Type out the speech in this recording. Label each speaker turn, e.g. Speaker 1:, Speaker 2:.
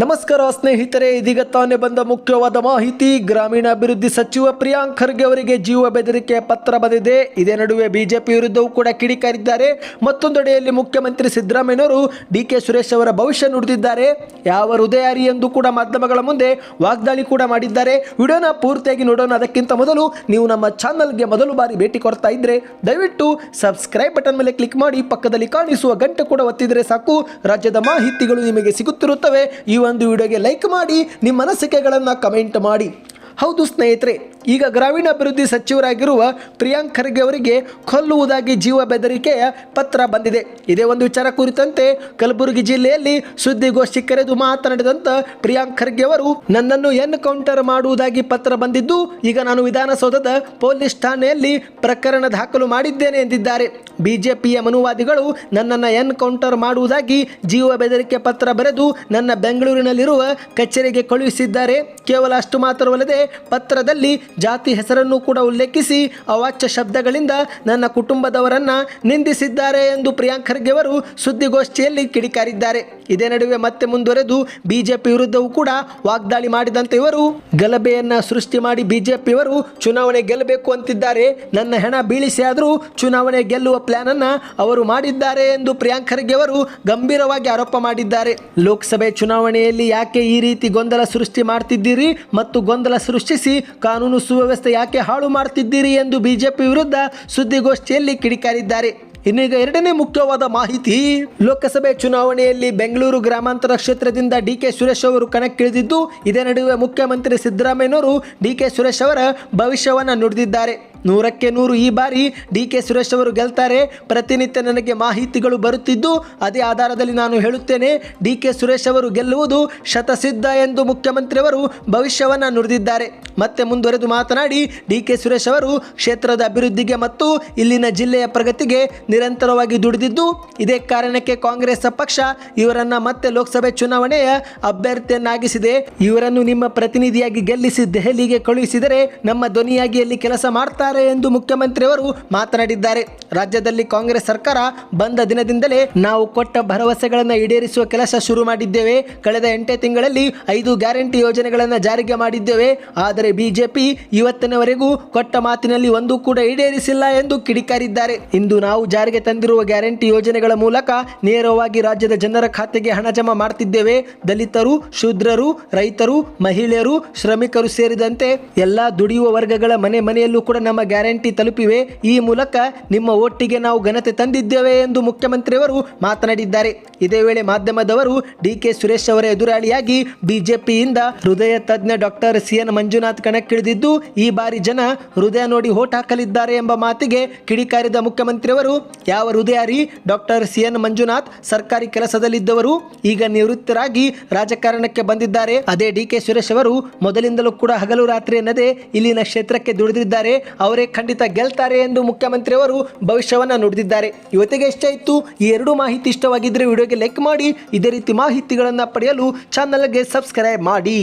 Speaker 1: ನಮಸ್ಕಾರ ಸ್ನೇಹಿತರೆ, ಇದೀಗ ತಾನೇ ಬಂದ ಮುಖ್ಯವಾದ ಮಾಹಿತಿ. ಗ್ರಾಮೀಣಾಭಿವೃದ್ಧಿ ಸಚಿವ ಪ್ರಿಯಾಂಕ್ ಖರ್ಗೆ ಅವರಿಗೆ ಜೀವ ಬೆದರಿಕೆ ಪತ್ರ ಬಂದಿದೆ ಇದೇ ನಡುವೆ ಬಿಜೆಪಿ ವಿರುದ್ಧವೂ ಕೂಡ ಕಿಡಿಕಾರಿದ್ದಾರೆ. ಮತ್ತೊಂದೆಡೆಯಲ್ಲಿ ಮುಖ್ಯಮಂತ್ರಿ ಸಿದ್ದರಾಮಯ್ಯನವರು ಡಿ ಕೆ ಸುರೇಶ್ ಅವರ ಭವಿಷ್ಯ ನುಡಿದಿದ್ದಾರೆ. ಯಾವ ಹೃದಯಾರಿ ಎಂದು ಕೂಡ ಮಾಧ್ಯಮಗಳ ಮುಂದೆ ವಾಗ್ದಾಳಿ ಕೂಡ ಮಾಡಿದ್ದಾರೆ. ವಿಡಿಯೋನ ಪೂರ್ತಿಯಾಗಿ ನೋಡೋಣ. ಅದಕ್ಕಿಂತ ಮೊದಲು ನೀವು ನಮ್ಮ ಚಾನಲ್ಗೆ ಮೊದಲು ಬಾರಿ ಭೇಟಿ ಕೊಡ್ತಾ ಇದ್ರೆ ದಯವಿಟ್ಟು ಸಬ್ಸ್ಕ್ರೈಬ್ ಬಟನ್ ಮೇಲೆ ಕ್ಲಿಕ್ ಮಾಡಿ, ಪಕ್ಕದಲ್ಲಿ ಕಾಣಿಸುವ ಗಂಟೆ ಕೂಡ ಒತ್ತಿದರೆ ಸಾಕು. ರಾಜ್ಯದ ಮಾಹಿತಿಗಳು ನಿಮಗೆ ಸಿಗುತ್ತಿರುತ್ತವೆ. ಈ ಒಂದು ವಿಡಿಯೋಗೆ ಲೈಕ್ ಮಾಡಿ ನಿಮ್ಮ ಅನಿಸಿಕೆಗಳನ್ನು ಕಮೆಂಟ್ ಮಾಡಿ. ಹೌದು ಸ್ನೇಹಿತರೆ ಈಗ ಗ್ರಾಮೀಣಾಭಿವೃದ್ಧಿ ಸಚಿವರಾಗಿರುವ ಪ್ರಿಯಾಂಕ್ ಖರ್ಗೆ ಅವರಿಗೆ ಕೊಲ್ಲುವುದಾಗಿ ಜೀವ ಬೆದರಿಕೆಯ ಪತ್ರ ಬಂದಿದೆ. ಇದೇ ಒಂದು ವಿಚಾರ ಕುರಿತಂತೆ ಕಲಬುರಗಿ ಜಿಲ್ಲೆಯಲ್ಲಿ ಸುದ್ದಿಗೋಷ್ಠಿ ಕರೆದು ಮಾತನಾಡಿದಂತ ಪ್ರಿಯಾಂಕ್ ಖರ್ಗೆ ಅವರು, ನನ್ನನ್ನು ಎನ್ಕೌಂಟರ್ ಮಾಡುವುದಾಗಿ ಪತ್ರ ಬಂದಿದ್ದು, ಈಗ ನಾನು ವಿಧಾನಸೌಧದ ಪೊಲೀಸ್ ಠಾಣೆಯಲ್ಲಿ ಪ್ರಕರಣ ದಾಖಲು ಮಾಡಿದ್ದೇನೆ ಎಂದಿದ್ದಾರೆ. ಬಿಜೆಪಿಯ ಮನುವಾದಿಗಳು ನನ್ನನ್ನು ಎನ್ಕೌಂಟರ್ ಮಾಡುವುದಾಗಿ ಜೀವ ಬೆದರಿಕೆ ಪತ್ರ ಬರೆದು ನನ್ನ ಬೆಂಗಳೂರಿನಲ್ಲಿರುವ ಕಚೇರಿಗೆ ಕಳುಹಿಸಿದ್ದಾರೆ. ಕೇವಲ ಅಷ್ಟು ಮಾತ್ರವಲ್ಲದೆ ಪತ್ರದಲ್ಲಿ ಜಾತಿ ಹೆಸರನ್ನು ಕೂಡ ಉಲ್ಲೇಖಿಸಿ ಅವಾಚ್ಯ ಶಬ್ದಗಳಿಂದ ನನ್ನ ಕುಟುಂಬದವರನ್ನ ನಿಂದಿಸಿದ್ದಾರೆ ಎಂದು ಪ್ರಿಯಾಂಕ್ ಖರ್ಗೆ ಅವರು ಸುದ್ದಿಗೋಷ್ಠಿಯಲ್ಲಿ ಕಿಡಿಕಾರಿದ್ದಾರೆ. ಇದೇ ನಡುವೆ ಮತ್ತೆ ಮುಂದುವರೆದು ಬಿಜೆಪಿ ವಿರುದ್ಧವೂ ಕೂಡ ವಾಗ್ದಾಳಿ ಮಾಡಿದಂತೆ ಇವರು. ಗಲಭೆಯನ್ನ ಸೃಷ್ಟಿ ಮಾಡಿ ಬಿಜೆಪಿಯವರು ಚುನಾವಣೆ ಗೆಲ್ಲಬೇಕು ಅಂತಿದ್ದಾರೆ. ನನ್ನ ಹೆಣ ಬೀಳಿಸಿ ಆದರೂ ಚುನಾವಣೆ ಗೆಲ್ಲುವ ಪ್ಲಾನ್ ಅನ್ನ ಅವರು ಮಾಡಿದ್ದಾರೆ ಎಂದು ಪ್ರಿಯಾಂಕ್ ಖರ್ಗೆ ಅವರು ಗಂಭೀರವಾಗಿ ಆರೋಪ ಮಾಡಿದ್ದಾರೆ. ಲೋಕಸಭೆ ಚುನಾವಣೆಯಲ್ಲಿ ಯಾಕೆ ಈ ರೀತಿ ಗೊಂದಲ ಸೃಷ್ಟಿ ಮಾಡ್ತಿದ್ದೀರಿ ಮತ್ತು ಗೊಂದಲ ಸೃಷ್ಟಿಸಿ ಕಾನೂನು ಸುವ್ಯವಸ್ಥೆ ಯಾಕೆ ಹಾಳು ಮಾಡ್ತಿದ್ದೀರಿ ಎಂದು ಬಿಜೆಪಿ ವಿರುದ್ಧ ಸುದ್ದಿಗೋಷ್ಠಿಯಲ್ಲಿ ಕಿಡಿಕಾರಿದ್ದಾರೆ. ಇನ್ನು ಈಗ ಎರಡನೇ ಮುಖ್ಯವಾದ ಮಾಹಿತಿ. ಲೋಕಸಭೆ ಚುನಾವಣೆಯಲ್ಲಿ ಬೆಂಗಳೂರು ಗ್ರಾಮಾಂತರ ಕ್ಷೇತ್ರದಿಂದ ಡಿ ಕೆ ಸುರೇಶ್ ಅವರು ಕಣಕ್ಕಿಳಿದಿದ್ದು, ಇದೇ ನಡುವೆ ಮುಖ್ಯಮಂತ್ರಿ ಸಿದ್ದರಾಮಯ್ಯನವರು ಡಿ ಕೆ ಸುರೇಶ್ ಅವರ ಭವಿಷ್ಯವನ್ನು ನುಡಿದಿದ್ದಾರೆ. ನೂರಕ್ಕೆ ನೂರು ಈ ಬಾರಿ ಡಿ ಕೆ ಸುರೇಶ್ ಅವರು ಗೆಲ್ತಾರೆ. ಪ್ರತಿನಿತ್ಯ ನನಗೆ ಮಾಹಿತಿಗಳು ಬರುತ್ತಿದ್ದು ಅದೇ ಆಧಾರದಲ್ಲಿ ನಾನು ಹೇಳುತ್ತೇನೆ, ಡಿ ಕೆ ಸುರೇಶ್ ಅವರು ಗೆಲ್ಲುವುದು ಶತಸಿದ್ಧ ಎಂದು ಮುಖ್ಯಮಂತ್ರಿಯವರು ಭವಿಷ್ಯವನ್ನು ನುಡಿದಿದ್ದಾರೆ. ಮತ್ತೆ ಮುಂದುವರೆದು ಮಾತನಾಡಿ, ಡಿ ಕೆ ಸುರೇಶ್ ಅವರು ಕ್ಷೇತ್ರದ ಅಭಿವೃದ್ಧಿಗೆ ಮತ್ತು ಇಲ್ಲಿನ ಜಿಲ್ಲೆಯ ಪ್ರಗತಿಗೆ ನಿರಂತರವಾಗಿ ದುಡಿದಿದ್ದು, ಇದೇ ಕಾರಣಕ್ಕೆ ಕಾಂಗ್ರೆಸ್ ಪಕ್ಷ ಇವರನ್ನು ಮತ್ತೆ ಲೋಕಸಭೆ ಚುನಾವಣೆಯ ಅಭ್ಯರ್ಥಿಯನ್ನಾಗಿಸಿದೆ. ಇವರನ್ನು ನಿಮ್ಮ ಪ್ರತಿನಿಧಿಯಾಗಿ ಗೆಲ್ಲಿಸಿ ದೆಹಲಿಗೆ ಕಳುಹಿಸಿದರೆ ನಮ್ಮ ಧ್ವನಿಯಾಗಿ ಅಲ್ಲಿ ಕೆಲಸ ಮಾಡ್ತಾರೆ ಎಂದು ಮುಖ್ಯಮಂತ್ರಿಯವರು ಮಾತನಾಡಿದ್ದಾರೆ. ರಾಜ್ಯದಲ್ಲಿ ಕಾಂಗ್ರೆಸ್ ಸರ್ಕಾರ ಬಂದ ದಿನದಿಂದಲೇ ನಾವು ಕೊಟ್ಟ ಭರವಸೆಗಳನ್ನು ಈಡೇರಿಸುವ ಕೆಲಸ ಶುರು ಮಾಡಿದ್ದೇವೆ. ಕಳೆದ ಎಂಟೇ ತಿಂಗಳಲ್ಲಿ ಐದು ಗ್ಯಾರಂಟಿ ಯೋಜನೆಗಳನ್ನು ಜಾರಿಗೆ ಮಾಡಿದ್ದೇವೆ. ಆದರೆ ಬಿಜೆಪಿ ಇವತ್ತಿನವರೆಗೂ ಕೊಟ್ಟ ಮಾತಿನಲ್ಲಿ ಒಂದು ಕೂಡ ಈಡೇರಿಸಿಲ್ಲ ಎಂದು ಕಿಡಿಕಾರಿದ್ದಾರೆ. ಇಂದು ನಾವು ಜಾರಿಗೆ ತಂದಿರುವ ಗ್ಯಾರಂಟಿ ಯೋಜನೆಗಳ ಮೂಲಕ ನೇರವಾಗಿ ರಾಜ್ಯದ ಜನರ ಖಾತೆಗೆ ಹಣ ಜಮಾ ಮಾಡ್ತಿದ್ದೇವೆ. ದಲಿತರು, ಶೂದ್ರರು, ರೈತರು, ಮಹಿಳೆಯರು, ಶ್ರಮಿಕರು ಸೇರಿದಂತೆ ಎಲ್ಲ ದುಡಿಯುವ ವರ್ಗಗಳ ಮನೆ ಮನೆಯಲ್ಲೂ ಕೂಡ ನಮ್ಮ ಗ್ಯಾರಂಟಿ ತಲುಪಿವೆ. ಈ ಮೂಲಕ ನಿಮ್ಮ ಒಟ್ಟಿಗೆ ನಾವು ಘನತೆ ತಂದಿದ್ದೇವೆ ಎಂದು ಮುಖ್ಯಮಂತ್ರಿಯವರು ಮಾತನಾಡಿದ್ದಾರೆ. ಇದೇ ವೇಳೆ ಮಾಧ್ಯಮದವರು ಡಿ ಕೆ ಸುರೇಶ್ ಅವರ ಎದುರಾಳಿಯಾಗಿ ಬಿಜೆಪಿಯಿಂದ ಹೃದಯ ತಜ್ಞ ಡಾಕ್ಟರ್ ಸಿ ಎನ್ ಮಂಜುನಾಥ್ ಕಣಕ್ಕಿಳಿದಿದ್ದು, ಈ ಬಾರಿ ಜನ ಹೃದಯ ನೋಡಿ ಓಟ್ ಹಾಕಲಿದ್ದಾರೆ ಎಂಬ ಮಾತಿಗೆ ಕಿಡಿಕಾರಿದ ಮುಖ್ಯಮಂತ್ರಿಯವರು, ಯಾವ ಹೃದಯಾರಿ ಡಾಕ್ಟರ್ ಸಿ ಎನ್ ಮಂಜುನಾಥ್ ಸರ್ಕಾರಿ ಕೆಲಸದಲ್ಲಿದ್ದವರು, ಈಗ ನಿವೃತ್ತರಾಗಿ ರಾಜಕಾರಣಕ್ಕೆ ಬಂದಿದ್ದಾರೆ. ಅದೇ ಡಿ ಕೆ ಸುರೇಶ್ ಅವರು ಮೊದಲಿಂದಲೂ ಕೂಡ ಹಗಲು ರಾತ್ರಿ ಎನ್ನದೇ ಇಲ್ಲಿನ ಕ್ಷೇತ್ರಕ್ಕೆ ದುಡಿದಿದ್ದಾರೆ. ಅವರೇ ಖಂಡಿತ ಗೆಲ್ತಾರೆ ಎಂದು ಮುಖ್ಯಮಂತ್ರಿಯವರು ಭವಿಷ್ಯವನ್ನ ನುಡಿದಿದ್ದಾರೆ. ಇವತ್ತಿಗೆ ಇಷ್ಟ ಇತ್ತು, ಈ ಎರಡು ಮಾಹಿತಿ ಇಷ್ಟವಾಗಿದ್ದರೆ ವಿಡಿಯೋಗೆ ಲೈಕ್ ಮಾಡಿ, ಇದೇ ರೀತಿ ಮಾಹಿತಿಗಳನ್ನು ಪಡೆಯಲು ಚಾನಲ್ಗೆ ಸಬ್ಸ್ಕ್ರೈಬ್ ಮಾಡಿ.